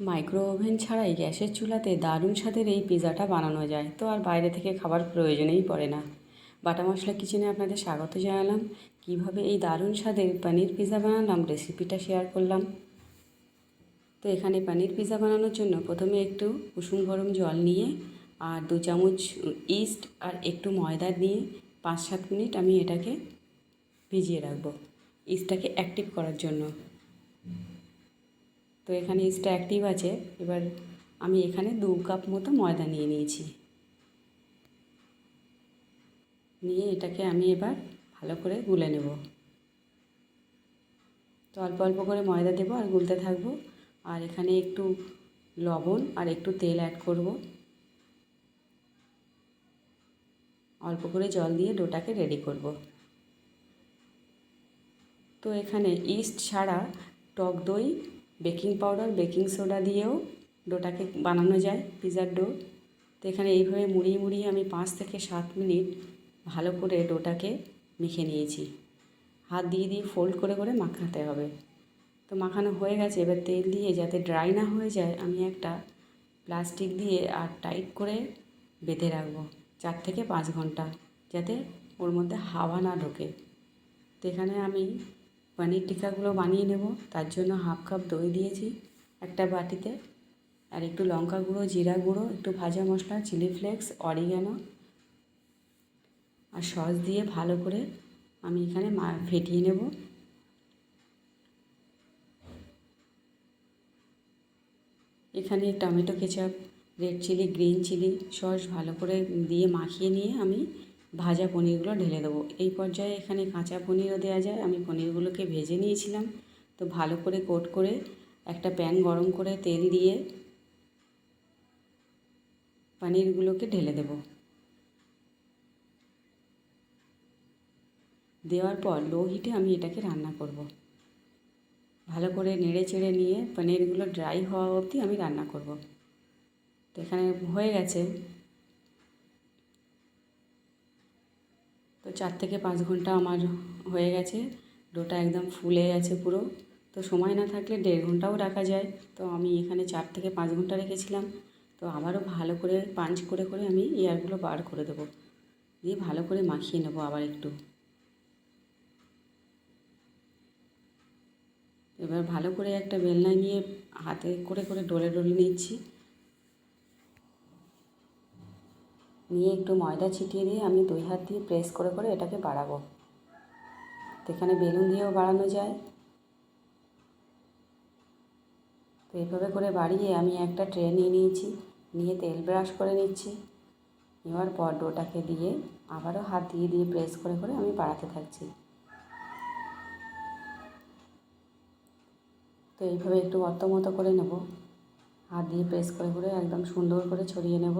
Micro oven ছাড়াই গ্যাসের চুলাতে দারুণ স্বাদের এই পিৎজাটা বানানো যায়। তো আর বাইরে থেকে খাবার প্রয়োজনেই পড়ে না। বাটা মশলা কিচেনে আপনাদের স্বাগত জানালাম। কীভাবে এই দারুণ স্বাদের পনির পিৎজা বানালাম রেসিপিটা শেয়ার করলাম। তো এখানে পনির পিৎজা বানানোর জন্য প্রথমে একটু কুসুম গরম জল নিয়ে আর দু চামচ ইস্ট আর একটু ময়দা নিয়ে পাঁচ সাত মিনিট আমি এটাকে ভিজিয়ে রাখব। ইস্টটাকে অ্যাক্টিভ করার জন্য। তো এখানে ইস্টটা অ্যাক্টিভ আছে। এবার আমি এখানে দু কাপ মতো ময়দা নিয়ে নিয়েছি। নিয়ে এটাকে আমি এবার ভালো করে গুলে নেব। তো অল্প অল্প করে ময়দা দেবো আর গুলতে থাকব। আর এখানে একটু লবণ আর একটু তেল অ্যাড করব। অল্প করে জল দিয়ে ডোটাকে রেডি করব। তো এখানে ইস্ট ছাড়া টক দই বেকিং পাউডার, বেকিং সোডা দিয়েও ডোটাকে বানানো যায় পিৎজার ডো। তো এখানে এইভাবে মুড়িয়ে মুড়িয়ে আমি পাঁচ থেকে সাত মিনিট ভালো করে ডোটাকে মেখে নিয়েছি। হাত দিয়ে দিয়ে ফোল্ড করে করে মাখাতে হবে। তো মাখানো হয়ে গেছে, এবার তেল দিয়ে যাতে ড্রাই না হয়ে যায়, আমি একটা প্লাস্টিক দিয়ে আর টাইট করে বেঁধে রাখব চার থেকে পাঁচ ঘণ্টা, যাতে ওর মধ্যে হাওয়া না ঢোকে। তো এখানে আমি পনির টিক্কাগুলো বানিয়ে নেব। তার জন্য হাফ কাপ দই দিয়েছি একটা বাটিতে। আর একটু লঙ্কা গুঁড়ো, জিরা গুঁড়ো, একটু ভাজা মশলা, চিলি ফ্লেক্স অরিগ্যানো আর সস দিয়ে ভালো করে আমি এখানে ফেটিয়ে নেব। এখানে tomato ketchup, red chilli, green chilli sauce ভালো করে দিয়ে মাখিয়ে নিয়ে আমি ভাজা পনিরগুলো ঢেলে দেবো। এই পর্যায়ে এখানে কাঁচা পনিরও দেওয়া যায়। আমি পনিরগুলোকে ভেজে নিয়েছিলাম। তো ভালো করে কোট করে একটা প্যান গরম করে তেল দিয়ে পনিরগুলোকে ঢেলে দেব। দেওয়ার পর লো হিটে আমি এটাকে রান্না করব। ভালো করে নেড়ে চেড়ে নিয়ে পনিরগুলো ড্রাই হওয়া অবধি আমি রান্না করব। তো এখানে হয়ে গেছে। তো চার থেকে পাঁচ ঘণ্টা আমার হয়ে গেছে। ডোটা একদম ফুলে গেছে পুরো। তো সময় না থাকলে দেড় ঘন্টাও রাখা যায়। তো আমি এখানে চার থেকে পাঁচ ঘণ্টা রেখেছিলাম। তো আবারও ভালো করে পাঞ্চ করে করে আমি এয়ারগুলো বার করে দেবো। দিয়ে ভালো করে মাখিয়ে নেব আবার একটু। এবার ভালো করে একটা বেলনা নিয়ে হাতে করে করে ডলে ডলে নিচ্ছি। নিয়ে একটু ময়দা ছিটিয়ে দিয়ে আমি দুই হাত দিয়ে প্রেস করে করে এটাকে বাড়াবো। তো এখানে বেলুন দিয়েও বাড়ানো যায়। তো এইভাবে করে বাড়িয়ে আমি একটা ট্রে নিয়ে নিয়েছি, নিয়ে তেল ব্রাশ করে নিচ্ছি। নেওয়ার পর ডোটাকে দিয়ে আবারও হাত দিয়ে দিয়ে প্রেস করে করে আমি বাড়াতে থাকছি। তো এইভাবে একটু অত মতো করে নেব। হাত দিয়ে প্রেস করে করে একদম সুন্দর করে ছড়িয়ে নেব।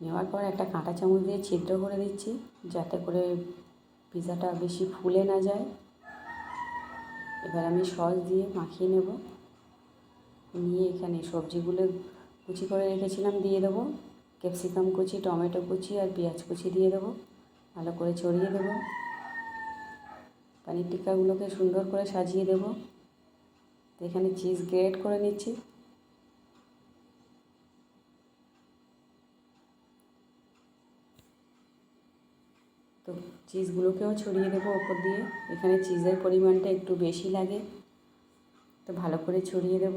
নেওয়ার পর একটা কাঁটা চামচ দিয়ে ছিদ্র করে দিচ্ছি, যাতে করে পিৎজাটা বেশি ফুলে না যায়। এবার আমি সস দিয়ে মাখিয়ে নেব। নিয়ে এখানে সবজিগুলো কুচি করে রেখেছিলাম, দিয়ে দেবো। ক্যাপসিকাম কুচি, টমেটো কুচি আর পেঁয়াজ কুচি দিয়ে দেবো। ভালো করে ছড়িয়ে দেবো। পানির টিক্কাগুলোকে সুন্দর করে সাজিয়ে দেবো। এখানে চিজ গ্রেট করে নিচ্ছি তো চিজগুলোকেও ছড়িয়ে দেবো ওপর দিয়ে। এখানে চিজের পরিমাণটা একটু বেশি লাগে, তো ভালো করে ছড়িয়ে দেব।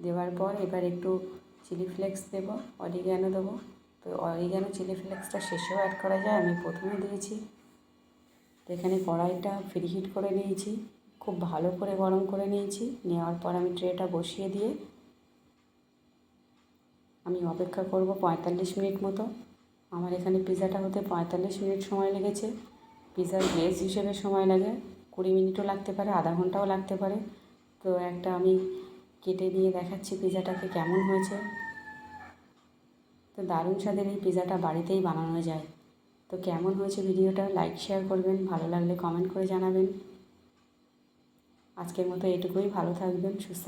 দেওয়ার পর এবার একটু চিলি ফ্লেক্স দেবো, অরিগ্যানো দেবো। তো অরিগ্যানো চিলি ফ্লেক্সটা শেষেও অ্যাড করা যায়, আমি প্রথমে দিয়েছি। তো এখানে কড়াইটা ফ্রি হিট করে নিয়েছি, খুব ভালো করে গরম করে নিয়েছি। নেওয়ার পর আমি ট্রেটা বসিয়ে দিয়ে আমি অপেক্ষা করব পঁয়তাল্লিশ মিনিট মতো। আমার এখানে পিৎজাটা হতে পঁয়তাল্লিশ মিনিট সময় লেগেছে। পিৎজার বেস হিসেবে সময় লাগে। কুড়ি মিনিটও লাগতে পারে, আধা ঘন্টাও লাগতে পারে। তো একটা আমি কেটে দিয়ে দেখাচ্ছি পিৎজাটাকে কেমন হয়েছে। তো দারুণ স্বাদের এই পিৎজাটা বাড়িতেই বানানো যায়। তো কেমন হয়েছে ভিডিওটা লাইক, শেয়ার করবেন, ভালো লাগলে কমেন্ট করে জানাবেন। আজকের মতো এটুকুই, ভালো থাকবেন, সুস্থ